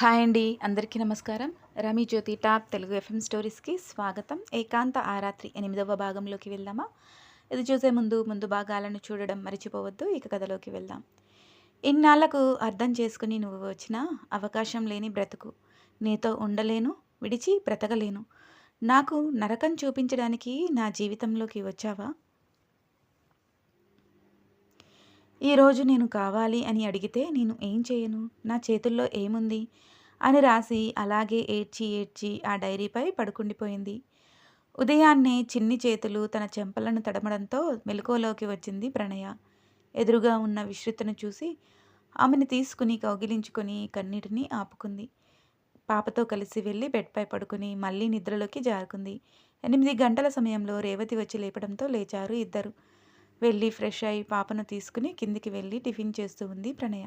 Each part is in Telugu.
హాయ్ అండి అందరికీ నమస్కారం. రమి జ్యోతి టాప్ తెలుగు ఎఫ్ఎం స్టోరీస్కి స్వాగతం. ఏకాంత ఆరాత్రి ఎనిమిదవ భాగంలోకి వెళ్దామా? ఇది చూసే ముందు ముందు భాగాలను చూడడం మర్చిపోవద్దు ఇక కథలోకి వెళ్దాం. ఇన్నాళ్ళకు అర్థం చేసుకుని నువ్వు వచ్చిన అవకాశం లేని బ్రతుకు. నీతో ఉండలేను విడిచి బ్రతకలేను. నాకు నరకం చూపించడానికి నా జీవితంలోకి వచ్చావా? ఈరోజు నేను కావాలి అని అడిగితే నేను ఏం చేయను? నా చేతుల్లో ఏముంది? అని రాసి అలాగే ఏడ్చి ఏడ్చి ఆ డైరీపై పడుకుండిపోయింది. ఉదయాన్నే చిన్ని చేతులు తన చెంపలను తడమడంతో మెలకువలోకి వచ్చింది ప్రణయ. ఎదురుగా ఉన్న విశ్రుతను చూసి ఆమెను తీసుకుని కౌగిలించుకొని కన్నీటిని ఆపుకుంది. పాపతో కలిసి వెళ్ళి బెడ్పై పడుకుని మళ్ళీ నిద్రలోకి జారుకుంది. ఎనిమిది గంటల సమయంలో రేవతి వచ్చి లేపడంతో లేచారు ఇద్దరు. వెళ్ళి ఫ్రెష్ అయి పాపను తీసుకుని కిందికి వెళ్ళి టిఫిన్ చేస్తూ ఉంది ప్రణయ.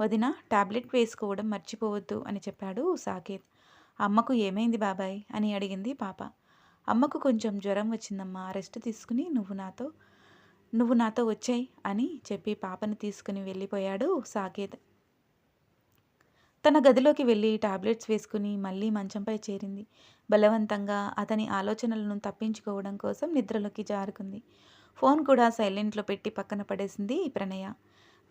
వదిన టాబ్లెట్ వేసుకోవడం మర్చిపోవద్దు అని చెప్పాడు సాకేత్. అమ్మకు ఏమైంది బాబాయ్? అని అడిగింది పాప. అమ్మకు కొంచెం జ్వరం వచ్చిందమ్మా రెస్ట్ తీసుకుని నువ్వు నాతో నువ్వు నాతో వచ్చాయి అని చెప్పి పాపను తీసుకుని వెళ్ళిపోయాడు సాకేత్. తన గదిలోకి వెళ్ళి టాబ్లెట్స్ వేసుకుని మళ్ళీ మంచంపై చేరింది. బలవంతంగా అతని ఆలోచనలను తప్పించుకోవడం కోసం నిద్రలోకి జారుకుంది. ఫోన్ కూడా సైలెంట్లో పెట్టి పక్కన పడేసింది ప్రణయ.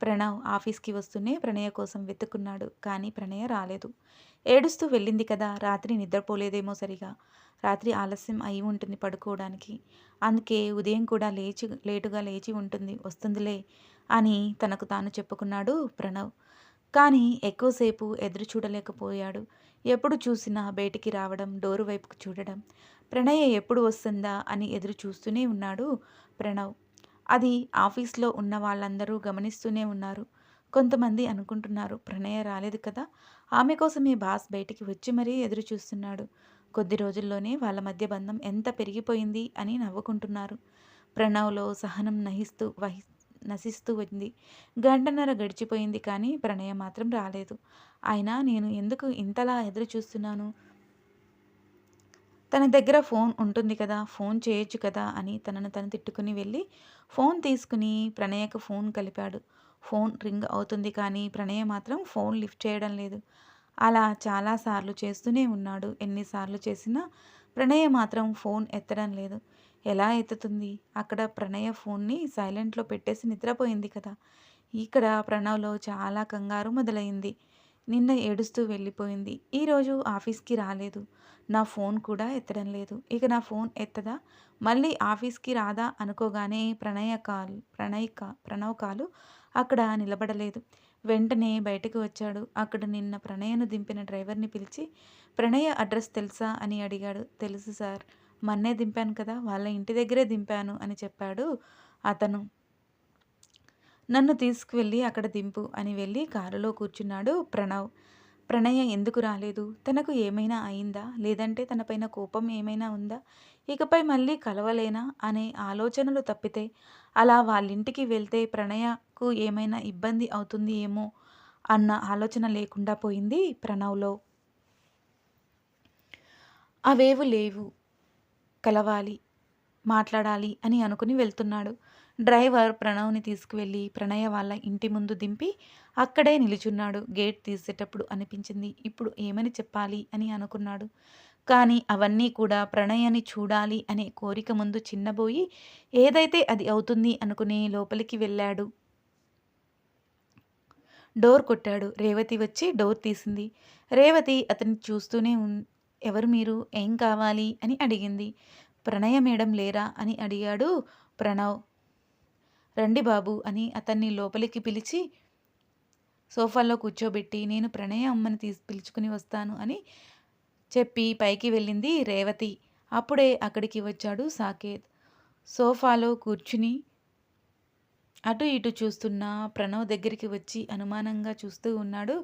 ప్రణవ్ ఆఫీస్కి వస్తూనే ప్రణయ కోసం వెతుక్కున్నాడు కానీ ప్రణయ రాలేదు. ఏడుస్తూ వెళ్ళింది కదా రాత్రి నిద్రపోలేదేమో సరిగా. రాత్రి ఆలస్యం అయి ఉంటుంది పడుకోవడానికి. అందుకే ఉదయం కూడా లేచి లేటుగా లేచి ఉంటుంది వస్తుందిలే అని తనకు తాను చెప్పుకున్నాడు ప్రణవ్. కానీ ఎక్కువసేపు ఎదురు చూడలేకపోయాడు. ఎప్పుడు చూసినా బయటికి రావడం డోరు వైపుకు చూడడం. ప్రణయ ఎప్పుడు వస్తుందా అని ఎదురు చూస్తూనే ఉన్నాడు ప్రణవ్. అది ఆఫీస్లో ఉన్న వాళ్ళందరూ గమనిస్తూనే ఉన్నారు. కొంతమంది అనుకుంటున్నారు ప్రణయ రాలేదు కదా ఆమె కోసమే బాస్ బయటికి వచ్చి మరీ ఎదురు చూస్తున్నాడు కొద్ది రోజుల్లోనే వాళ్ళ మధ్య బంధం ఎంత పెరిగిపోయింది అని నవ్వుకుంటున్నారు. ప్రణవ్లో సహనం నహిస్తూ వహి నశిస్తూ ఉంది. గంటన్నర గడిచిపోయింది కానీ ప్రణయ మాత్రం రాలేదు. అయినా నేను ఎందుకు ఇంతలా ఎదురు చూస్తున్నాను తన దగ్గర ఫోన్ ఉంటుంది కదా ఫోన్ చేయొచ్చు కదా అని తనను తను తిట్టుకుని వెళ్ళి ఫోన్ తీసుకుని ప్రణయకు ఫోన్ కలిపాడు. ఫోన్ రింగ్ అవుతుంది కానీ ప్రణయ మాత్రం ఫోన్ లిఫ్ట్ చేయడం లేదు. అలా చాలాసార్లు చేస్తూనే ఉన్నాడు. ఎన్నిసార్లు చేసినా ప్రణయ మాత్రం ఫోన్ ఎత్తడం లేదు. ఎలా ఎత్తుతుంది? అక్కడ ప్రణయ ఫోన్ని సైలెంట్లో పెట్టేసి నిద్రపోయింది కదా. ఇక్కడ ప్రణవ్లో చాలా కంగారు మొదలైంది. నిన్న ఏడుస్తూ వెళ్ళిపోయింది. ఈరోజు ఆఫీస్కి రాలేదు. నా ఫోన్ కూడా ఎత్తడం లేదు. ఇక నా ఫోన్ ఎత్తదా? మళ్ళీ ఆఫీస్కి రాదా అనుకోగానే ప్రణయ కాల్ ప్రణయ్ కా ప్రణవ్ కాలు అక్కడ నిలబడలేదు. వెంటనే బయటకు వచ్చాడు. అక్కడ నిన్న ప్రణయను దింపిన డ్రైవర్ని పిలిచి ప్రణయ అడ్రస్ తెలుసా? అని అడిగాడు. తెలుసు సార్. మన్నే దింపాను కదా. వాళ్ళ ఇంటి దగ్గరే దింపాను అని చెప్పాడు అతను. నన్ను తీసుకువెళ్ళి అక్కడ దింపు అని వెళ్ళి కారులో కూర్చున్నాడు ప్రణవ్. ప్రణయ ఎందుకు రాలేదు? తనకు ఏమైనా అయిందా? లేదంటే తనపైన కోపం ఏమైనా ఉందా? ఇకపై మళ్ళీ కలవలేనా? అనే ఆలోచనలు తప్పితే అలా వాళ్ళింటికి వెళ్తే ప్రణయకు ఏమైనా ఇబ్బంది అవుతుంది ఏమో అన్న ఆలోచన లేకుండా పోయింది ప్రణవ్లో. అవేవు లేవు. కలవాలి మాట్లాడాలి అని అనుకుని వెళ్తున్నాడు. డ్రైవర్ ప్రణవ్ని తీసుకువెళ్ళి ప్రణయ వాళ్ళ ఇంటి ముందు దింపి అక్కడే నిలుచున్నాడు. గేట్ తీసేటప్పుడు అనిపించింది ఇప్పుడు ఏమని చెప్పాలి? అని అనుకున్నాడు. కానీ అవన్నీ కూడా ప్రణయని చూడాలి అనే కోరిక ముందు చిన్నబోయి ఏదైతే అది అవుతుంది అనుకుని లోపలికి వెళ్ళాడు. డోర్ కొట్టాడు. రేవతి వచ్చి డోర్ తీసింది. రేవతి అతన్ని చూస్తూనే ఎవరు మీరు? ఏం కావాలి? అని అడిగింది. ప్రణయ మేడం లేరా? అని అడిగాడు ప్రణవ్. రండి బాబు అని అతన్ని లోపలికి పిలిచి సోఫాలో కూర్చోబెట్టి నేను ప్రణయ అమ్మని తీసి పిలుచుకుని వస్తాను అని చెప్పి పైకి వెళ్ళింది రేవతి. అప్పుడే అక్కడికి వచ్చాడు సాకేత్. సోఫాలో కూర్చుని అటు ఇటు చూస్తున్న ప్రణవ్ దగ్గరికి వచ్చి అనుమానంగా చూస్తూ ఉన్నాడు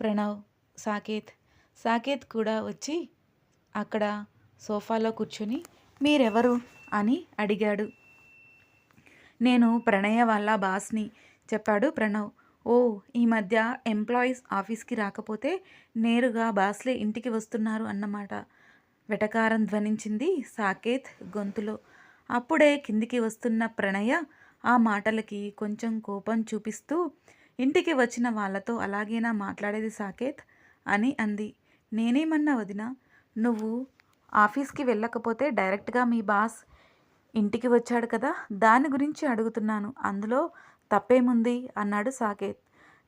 ప్రణవ్ సాకేత్. సాకేత్ కూడా వచ్చి అక్కడ సోఫాలో కూర్చొని మీరెవరు? అని అడిగాడు. నేను ప్రణయ వాళ్ళ బాస్ని చెప్పాడు ప్రణవ్. ఓ ఈ మధ్య ఎంప్లాయీస్ ఆఫీస్కి రాకపోతే నేరుగా బాస్లే ఇంటికి వస్తున్నారు అన్నమాట. వెటకారం ధ్వనించింది సాకేత్ గొంతులో. అప్పుడే కిందికి వస్తున్న ప్రణయ ఆ మాటలకి కొంచెం కోపం చూపిస్తూ ఇంటికి వచ్చిన వాళ్ళతో అలాగేనా మాట్లాడేది సాకేత్? అని అంది. నేనేమన్నా వదిన నువ్వు ఆఫీస్కి వెళ్ళకపోతే డైరెక్ట్గా మీ బాస్ ఇంటికి వచ్చాడు కదా దాని గురించి అడుగుతున్నాను. అందులో తప్పేముంది? అన్నాడు సాకేత్.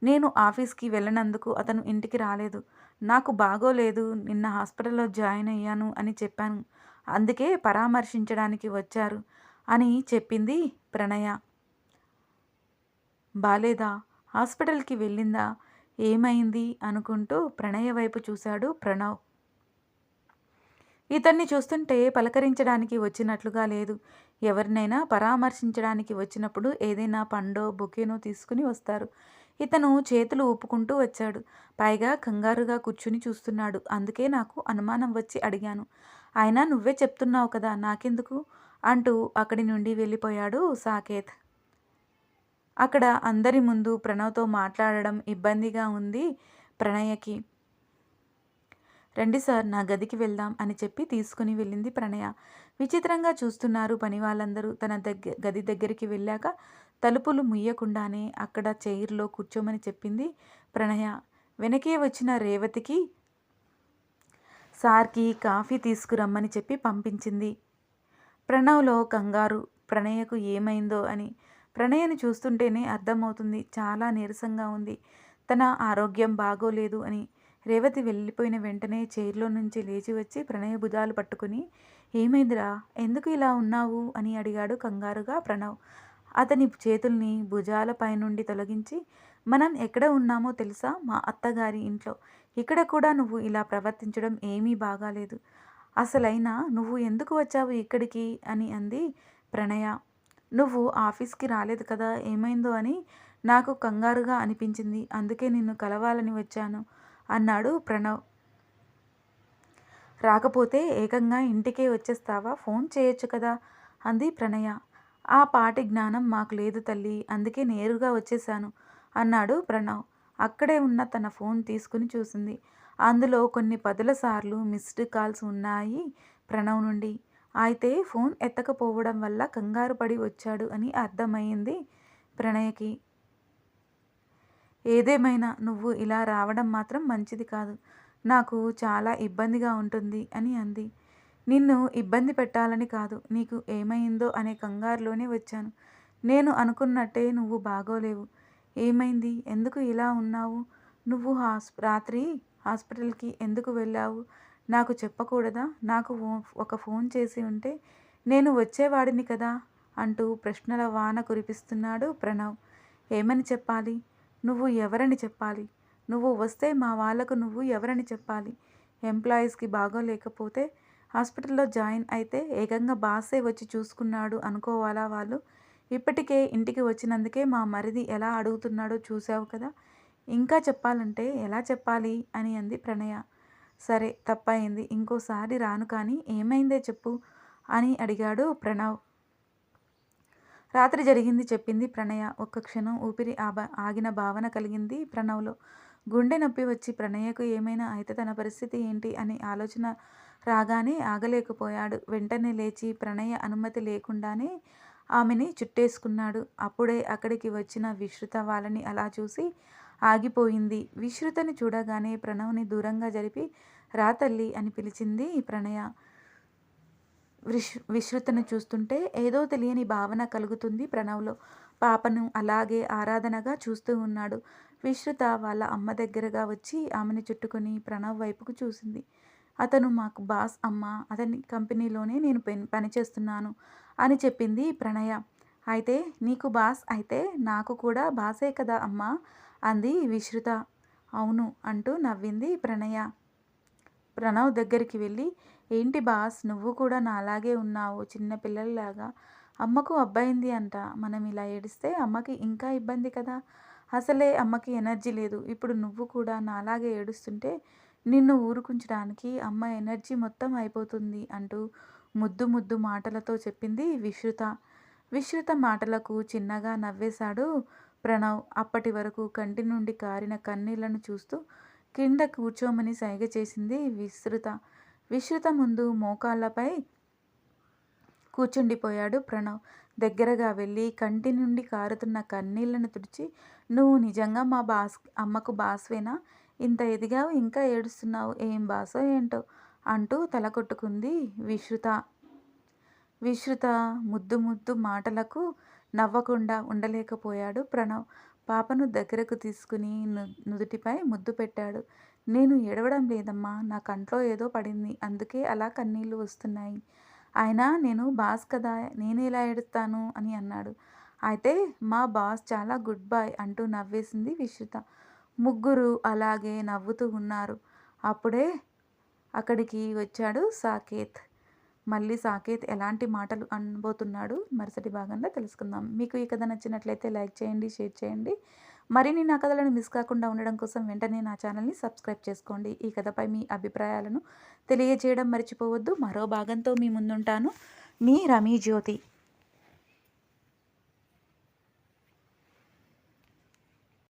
నేను ఆఫీస్కి వెళ్ళినందుకు అతను ఇంటికి రాలేదు. నాకు బాగోలేదు నిన్న హాస్పిటల్లో జాయిన్ అయ్యాను అని చెప్పాను. అందుకే పరామర్శించడానికి వచ్చారు అని చెప్పింది ప్రణయ. బాలేదా? హాస్పిటల్కి వెళ్ళిందా? ఏమైంది? అనుకుంటూ ప్రణయ వైపు చూశాడు ప్రణవ్. ఇతన్ని చూస్తుంటే పలకరించడానికి వచ్చినట్లుగా లేదు. ఎవరినైనా పరామర్శించడానికి వచ్చినప్పుడు ఏదైనా పండో బొకేనో తీసుకుని వస్తారు. ఇతను చేతులు ఊపుకుంటూ వచ్చాడు. పైగా కంగారుగా కూర్చుని చూస్తున్నాడు. అందుకే నాకు అనుమానం వచ్చి అడిగాను. అయినా నువ్వే చెప్తున్నావు కదా నాకెందుకు? అంటూ అక్కడి నుండి వెళ్ళిపోయాడు సాకేత్. అక్కడ అందరి ముందు ప్రణవ్తో మాట్లాడడం ఇబ్బందిగా ఉంది ప్రణయకి. రండి సార్ నా గదికి వెళ్దాం అని చెప్పి తీసుకుని వెళ్ళింది ప్రణయ. విచిత్రంగా చూస్తున్నారు పని వాళ్ళందరూ తన దగ్గర గది దగ్గరికి వెళ్ళాక తలుపులు ముయ్యకుండానే అక్కడ చైర్లో కూర్చోమని చెప్పింది ప్రణయ. వెనకే వచ్చిన రేవతికి సార్కి కాఫీ తీసుకురమ్మని చెప్పి పంపించింది. ప్రణవ్లో కంగారు. ప్రణయకు ఏమైందో అని. ప్రణయను చూస్తుంటేనే అర్థమవుతుంది. చాలా నీరసంగా ఉంది. తన ఆరోగ్యం బాగోలేదు అని. రేవతి వెళ్ళిపోయిన వెంటనే చైర్లో నుంచి లేచి వచ్చి ప్రణయ భుజాలు పట్టుకుని ఏమైందిరా? ఎందుకు ఇలా ఉన్నావు? అని అడిగాడు కంగారుగా ప్రణవ్. అతని చేతుల్ని భుజాలపై నుండి తొలగించి మనం ఎక్కడ ఉన్నామో తెలుసా? మా అత్తగారి ఇంట్లో. ఇక్కడ కూడా నువ్వు ఇలా ప్రవర్తించడం ఏమీ బాగాలేదు. అసలైనా నువ్వు ఎందుకు వచ్చావు ఇక్కడికి? అని అంది ప్రణయ. నువ్వు ఆఫీస్కి రాలేదు కదా ఏమైందో అని నాకు కంగారుగా అనిపించింది. అందుకే నిన్ను కలవాలని వచ్చాను. అన్నాడు ప్రణవ్. రాకపోతే ఏకంగా ఇంటికే వచ్చేస్తావా? ఫోన్ చేయొచ్చు కదా? అంది ప్రణయ. ఆ పాటి జ్ఞానం మాకు లేదు తల్లి అందుకే నేరుగా వచ్చేసాను అన్నాడు ప్రణవ్. అక్కడే ఉన్న తన ఫోన్ తీసుకుని చూసింది. అందులో కొన్ని పదుల సార్లు మిస్డ్ కాల్స్ ఉన్నాయి ప్రణవ్ నుండి. అయితే ఫోన్ ఎత్తకపోవడం వల్ల కంగారు పడి వచ్చాడు అని అర్థమైంది ప్రణయకి. ఏదేమైనా నువ్వు ఇలా రావడం మాత్రం మంచిది కాదు. నాకు చాలా ఇబ్బందిగా ఉంటుంది అని అంది. నిన్ను ఇబ్బంది పెట్టాలని కాదు. నీకు ఏమైందో అనే కంగారులోనే వచ్చాను. నేను అనుకున్నట్టే నువ్వు బాగోలేవు. ఏమైంది? ఎందుకు ఇలా ఉన్నావు? నువ్వు హాస్ రాత్రి హాస్పిటల్కి ఎందుకు వెళ్ళావు? నాకు చెప్పకూడదా? నాకు ఒక ఫోన్ చేసి ఉంటే నేను వచ్చేవాడిని కదా అంటూ ప్రశ్నల వాన కురిపిస్తున్నాడు ప్రణవ్. ఏమని చెప్పాలి? నువ్వు ఎవరని చెప్పాలి? నువ్వు వస్తే మా వాళ్ళకు నువ్వు ఎవరని చెప్పాలి? ఎంప్లాయీస్కి బాగోలేకపోతే హాస్పిటల్లో జాయిన్ అయితే ఏకంగా బాసే వచ్చి చూసుకున్నాడు అనుకోవాలా వాళ్ళు? ఇప్పటికే ఇంటికి వచ్చినందుకే మా మరిది ఎలా అడుగుతున్నాడో చూసావు కదా? ఇంకా చెప్పాలంటే ఎలా చెప్పాలి? అని అంది ప్రణయ. సరే తప్పయింది ఇంకోసారి రాను కానీ ఏమైందే చెప్పు అని అడిగాడు ప్రణవ్. రాత్రి జరిగింది చెప్పింది ప్రణయ. ఒక్క క్షణం ఊపిరి ఆగిన భావన కలిగింది ప్రణవ్లో. గుండె నొప్పి వచ్చి ప్రణయకు ఏమైనా అయితే తన పరిస్థితి ఏంటి అనే ఆలోచన రాగానే ఆగలేకపోయాడు. వెంటనే లేచి ప్రణయ అనుమతి లేకుండానే ఆమెని చుట్టేసుకున్నాడు. అప్పుడే అక్కడికి వచ్చిన విశ్రుత వాళ్ళని అలా చూసి ఆగిపోయింది. విశ్రుతని చూడగానే ప్రణవ్ని దూరంగా జరిపి రాతల్లి అని పిలిచింది ప్రణయ. విశ్ విశ్రుతను చూస్తుంటే ఏదో తెలియని భావన కలుగుతుంది ప్రణవ్లో. పాపను అలాగే ఆరాధనగా చూస్తూ ఉన్నాడు. విశ్రుత వాళ్ళ అమ్మ దగ్గరగా వచ్చి ఆమెను చుట్టుకొని ప్రణవ్ వైపుకు చూసింది. అతను మాకు బాస్ అమ్మ అతని కంపెనీలోనే నేను పనిచేస్తున్నాను అని చెప్పింది ప్రణయ. అయితే నీకు బాస్ అయితే నాకు కూడా బాసే కదా అమ్మా అంది విశ్రుత. అవును అంటూ నవ్వింది ప్రణయ. ప్రణవ్ దగ్గరికి వెళ్ళి ఏంటి బాస్ నువ్వు కూడా నాలాగే ఉన్నావు చిన్న పిల్లల్లాగా. అమ్మకు అబ్బాయింది అంట. మనం ఇలా ఏడిస్తే అమ్మకి ఇంకా ఇబ్బంది కదా? అసలే అమ్మకి ఎనర్జీ లేదు. ఇప్పుడు నువ్వు కూడా నాలాగే ఏడుస్తుంటే నిన్ను ఊరుకుంచడానికి అమ్మ ఎనర్జీ మొత్తం అయిపోతుంది అంటూ ముద్దు ముద్దు మాటలతో చెప్పింది విశ్రుత. విశ్రుత మాటలకు చిన్నగా నవ్వేశాడు ప్రణవ్. అప్పటి వరకు కంటి నుండి కారిన కన్నీళ్ళను చూస్తూ కింద కూర్చోమని సైగ చేసింది విస్తృత విశ్రుత ముందు మోకాళ్ళపై కూర్చుండిపోయాడు ప్రణవ్. దగ్గరగా వెళ్ళి కంటి నుండి కారుతున్న కన్నీళ్ళను తుడిచి నువ్వు నిజంగా మా బాస్ అమ్మకు బాస్వేనా? ఇంత ఎదిగావు ఇంకా ఏడుస్తున్నావు ఏం బాసో ఏంటో? అంటూ తల కొట్టుకుంది విశ్రుత. విశ్రుత ముద్దు ముద్దు మాటలకు నవ్వకుండా ఉండలేకపోయాడు ప్రణవ్. పాపను దగ్గరకు తీసుకుని ను నుదుటిపై ముద్దు పెట్టాడు. నేను ఏడవడం లేదమ్మా నా కంట్లో ఏదో పడింది అందుకే అలా కన్నీళ్ళు వస్తున్నాయి. అయినా నేను బాస్ కదా నేను ఎలా ఏడుస్తాను? అని అన్నాడు. అయితే మా బాస్ చాలా గుడ్ బాయ్ అంటూ నవ్వేసింది విశ్రుత. ముగ్గురు అలాగే నవ్వుతూ ఉన్నారు. అప్పుడే అక్కడికి వచ్చాడు సాకేత్. మళ్ళీ సాకేత్ ఎలాంటి మాటలు అనబోతున్నాడు మరుసటి భాగంలో తెలుసుకుందాం. మీకు ఈ కథ నచ్చినట్లయితే లైక్ చేయండి షేర్ చేయండి. మరిన్ని నా కథలను మిస్ కాకుండా ఉండడం కోసం వెంటనే నా ఛానల్ని సబ్స్క్రైబ్ చేసుకోండి. ఈ కథపై మీ అభిప్రాయాలను తెలియజేయడం మర్చిపోవద్దు. మరో భాగంతో మీ ముందుంటాను. మీ రమీ జ్యోతి.